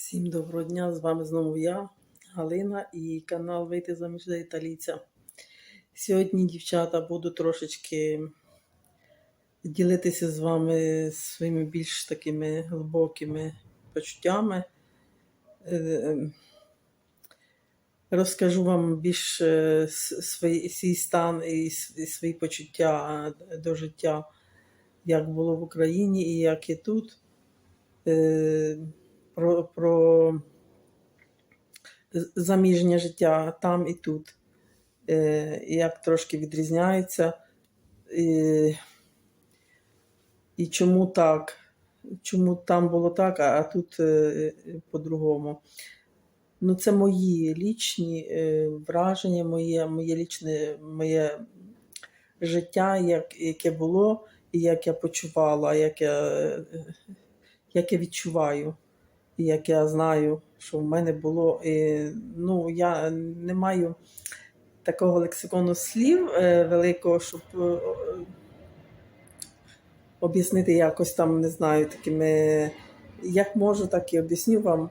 Всім доброго дня! З вами знову я, Галина, і канал Вийти заміж за італійця. Сьогодні, дівчата, буду трошечки ділитися з вами своїми більш такими глибокими почуттями. Е, Розкажу вам більш е, свій, свій стан і свої почуття до життя, як було в Україні і як і тут. Про, про заміжнє життя там і тут. Е, як трошки відрізняється. І, і чому так? Чому там було так, а, а тут е, по-другому. Ну, це мої лічні е, враження, моє, моє лічне моє життя, як, яке було, і як я почувала, як я, як я відчуваю, як я знаю, що в мене було. Ну, я не маю такого лексикону слів е, великого, щоб е, об'яснити якось там, не знаю, такими, як можу, так і об'ясню вам,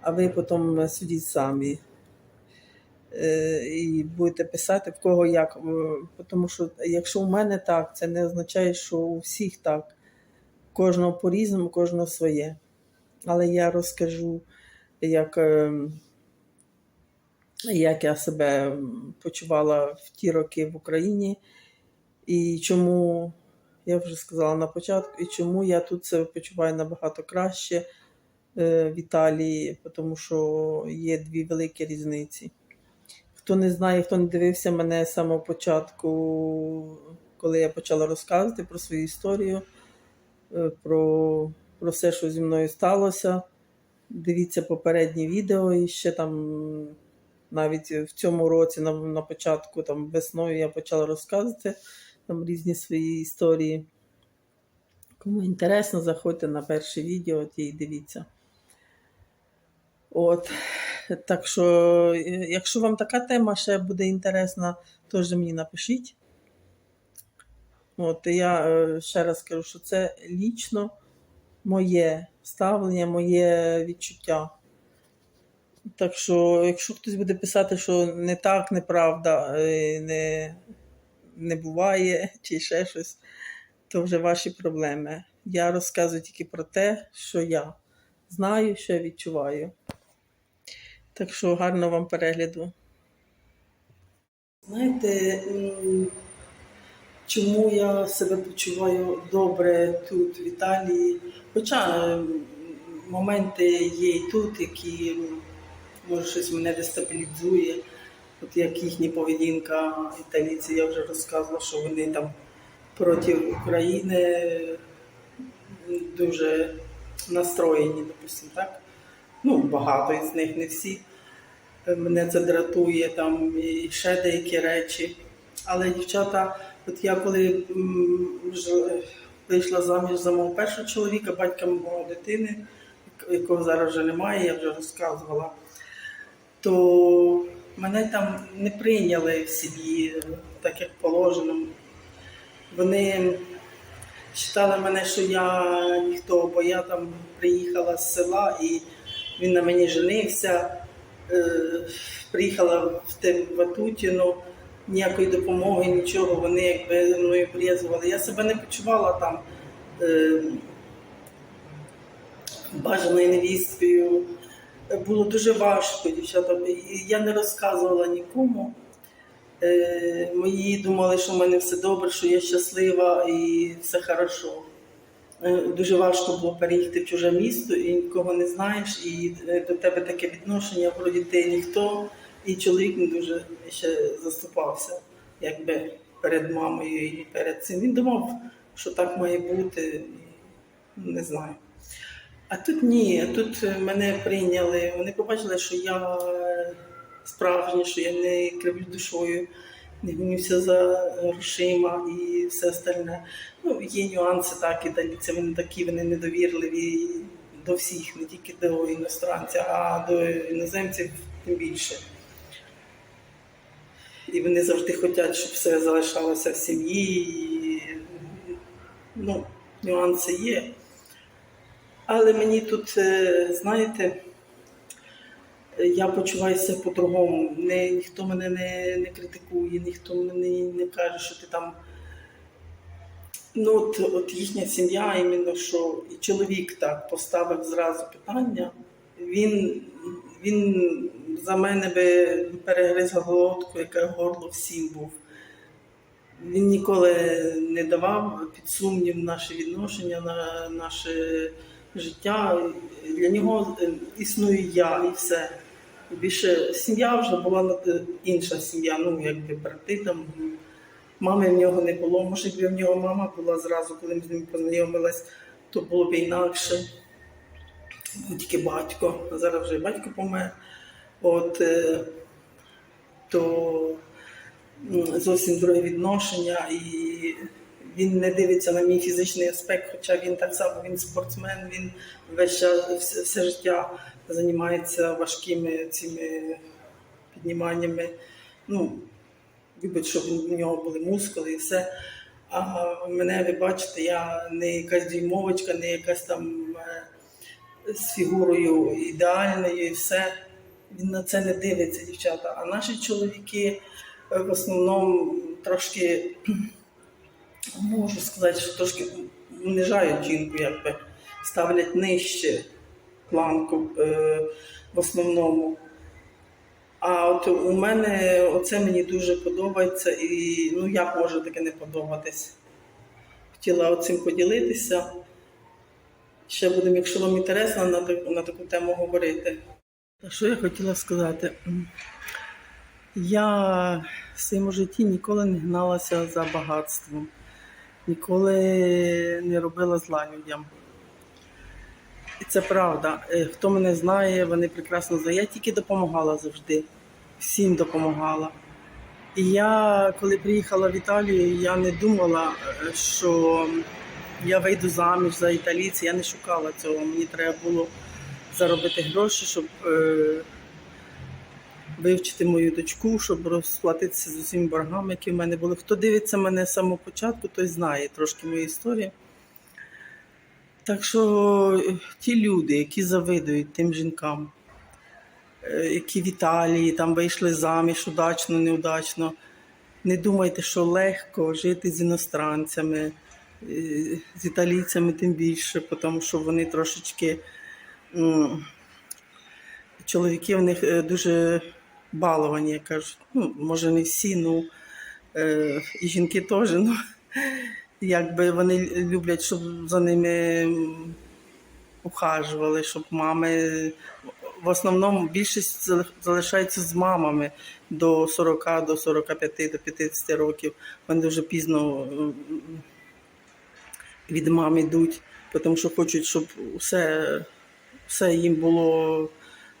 а ви потім судіть самі. Е, І будете писати в кого як. Тому що якщо у мене так, це не означає, що у всіх так. Кожного по-різному, кожного своє. Але я розкажу, як, е, як я себе почувала в ті роки в Україні, і чому, я вже сказала на початку, і чому я тут себе почуваю набагато краще е, в Італії, тому що є дві великі різниці. Хто не знає, хто не дивився мене з самого початку, коли я почала розказувати про свою історію, е, про, про все, що зі мною сталося. Дивіться попередні відео і ще там навіть в цьому році, на, на початку, там весною я почала розказувати там різні свої історії. Кому інтересно, заходьте на перше відео і дивіться. От. Так що, е, якщо вам така тема ще буде інтересна, теж мені напишіть. От, я е, ще раз кажу, що це лічно моє ставлення, моє відчуття. Так що, якщо хтось буде писати, що не так, неправда, е, не, не буває, чи ще щось, то вже ваші проблеми. Я розказую тільки про те, що я знаю, що я відчуваю. Так що гарного вам перегляду. Знаєте, чому я себе почуваю добре тут, в Італії? Хоча моменти є і тут, які може щось мене дестабілізує. От як їхня поведінка італійці, я вже розказувала, що вони там проти України дуже настроєні, допустимо, так? Ну, багато із них, не всі. Е, Мене це дратує там і ще деякі речі. Але дівчата, от я коли вийшла заміж за мого першого чоловіка, батька мого дитини, якого зараз вже немає, я вже розказувала, то мене там не прийняли в сім'ї, так як положено. Вони вважали мене, що я ніхто, бо я там приїхала з села і він на мені женився. Е, приїхала в те Ватутіно, ніякої допомоги, нічого, вони якби мною брезували. Я себе не почувала там е, бажаною невісткою. Було дуже важко, дівчата. Я не розказувала нікому. Е, мої думали, що в мене все добре, що я щаслива і все хорошо. Е, Дуже важко було переїхати в чуже місто і нікого не знаєш, і е, до тебе таке відношення, вроді ти ніхто, і чоловік не дуже ще заступався, якби перед мамою і перед цим. Він думав, що так має бути, не знаю. А тут ні, тут мене прийняли, вони побачили, що я справжня, що я не кривлю душою, не гонюся за грошима і все остальне. Ну, є нюанси, так, італійці, вони такі, вони недовірливі до всіх, не тільки до іностранців, а до іноземців тим більше. І вони завжди хочуть, щоб все залишалося в сім'ї. І, ну, нюанси є. Але мені тут, е, знаєте, я почуваюся по-другому. Ніхто мене не, не критикує, ніхто мені не каже, що ти там. Ну, от, от їхня сім'я, іменно що і чоловік так поставив зразу питання. Він, він за мене би перегриз глотку, яке горло всім був. Він ніколи не давав під сумнів наші відношення, на наше життя. Для нього існую я і все. Більше сім'я вже була інша сім'я, ну якби брати там. Мами в нього не було. Може, якби в нього мама була зразу, коли ми з ним познайомились, то було б інакше. Тільки батько, зараз вже батько помер. От, е, то зовсім друге відношення, і він не дивиться на мій фізичний аспект, хоча він так само він спортсмен, він весь все, все життя займається важкими цими підніманнями. Ну, любить, щоб у нього були мускули і все. А мене, ви бачите, я не якась дюймовочка, не якась там е, з фігурою ідеальною і все. Він на це не дивиться, дівчата. А наші чоловіки е, в основному трошки, можу сказати, що трошки унижають жінку, якби ставлять нижче планку е, в основному. А от у мене оце мені дуже подобається, і ну як може таке не подобатись. Хотіла оцим поділитися. Ще будемо, якщо вам інтересно, на таку, на таку тему говорити. Що я хотіла сказати? Я в своєму житті ніколи не гналася за багатством, ніколи не робила зла людям. І це правда. Е, Хто мене знає, вони прекрасно знають. Я тільки допомагала завжди, всім допомагала. І я, коли приїхала в Італію, я не думала, е, що я вийду заміж за італійця. Я не шукала цього. Мені треба було заробити гроші, щоб е, вивчити мою дочку, щоб розплатитися з усіма боргами, які в мене були. Хто дивиться мене з самого початку, той знає трошки мою історію. Так що е, ті люди, які завидують тим жінкам, е, які в Італії там вийшли заміж удачно, неудачно, не думайте, що легко жити з іностранцями, е, з італійцями тим більше, тому що вони трошечки чоловіки в них е, дуже баловані, як кажуть. Ну, може, не всі, ну е, і жінки теж. Ну, якби вони люблять, щоб за ними ухажували, щоб мами. В основному більшість залишається з мамами до 40, до 45, до 50 років. Вони дуже пізно від мам йдуть, тому що хочуть, щоб все, все їм було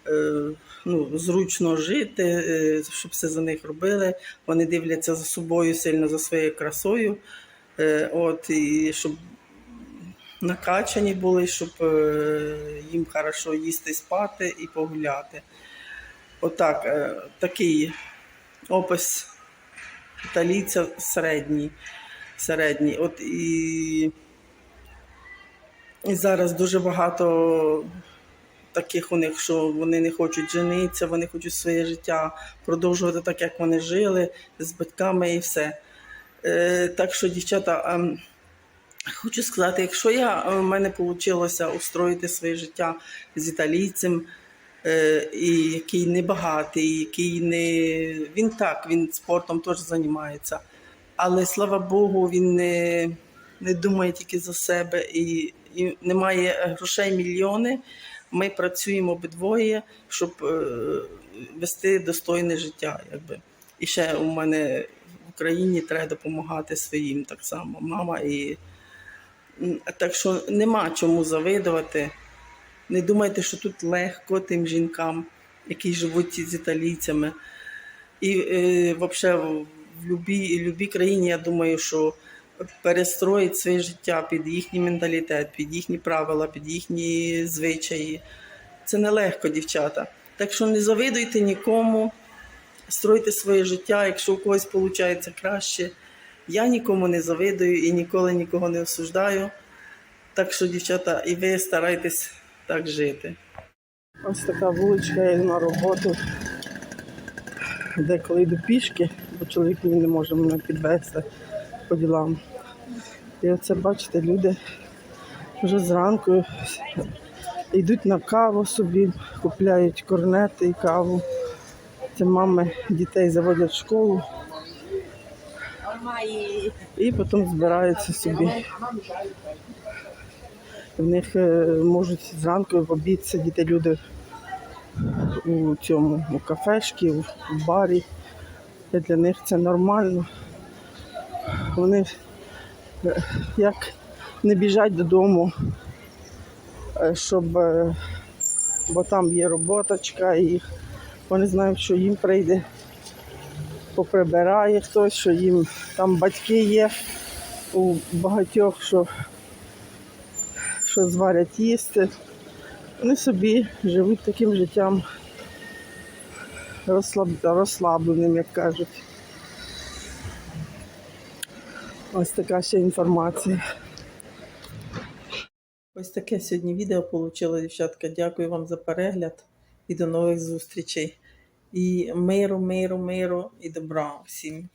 е, ну, зручно жити, е, щоб все за них робили. Вони дивляться за собою сильно за своєю красою. Е, От, і щоб накачані були, щоб їм хорошо їсти, спати і погуляти. Отак, е, такий опис італійця середній. середній. От і, і зараз дуже багато таких у них, що вони не хочуть женитися, вони хочуть своє життя продовжувати так, як вони жили з батьками і все. Е, так що, дівчата, ем, хочу сказати, якщо я е, в мене вийшло устроїти своє життя з італійцем, е, і який не багатий, який не він так, він спортом теж займається. Але слава Богу, він не, не думає тільки за себе і, і немає грошей мільйони. Ми працюємо обидвоє, щоб е, вести достойне життя. Якби. І ще у мене в Україні треба допомагати своїм так само, мама. І... Так що нема чому завидувати. Не думайте, що тут легко тим жінкам, які живуть з італійцями. І е, взагалі в любій, любій країні, я думаю, що перестроїть своє життя під їхній менталітет, під їхні правила, під їхні звичаї. Це нелегко, дівчата. Так що не завидуйте нікому, стройте своє життя, якщо у когось виходить краще. Я нікому не завидую і ніколи нікого не осуждаю. Так що, дівчата, і ви старайтесь так жити. Ось така вуличка, я на роботу. Деколи йду пішки, бо чоловік мені не може мене підвезти по ділам. І оце бачите, люди вже зранку йдуть на каву собі, купляють корнети і каву. Це мами дітей заводять в школу і потім збираються собі. В них е, можуть зранку в обід сидіти люди у цьому у кафешці, у барі. І для них це нормально. Вони е, як не біжать додому, е, щоб е, бо там є роботочка, і вони знають, що їм прийде, поприбирає хтось, що їм там батьки є у багатьох, що, що зварять їсти. Вони собі живуть таким життям розслаб... розслабленим, як кажуть. Ось така ще інформація. Ось таке сьогодні відео вийшло, дівчатка. Дякую вам за перегляд і до нових зустрічей. І миру, миру, миру і добра всім.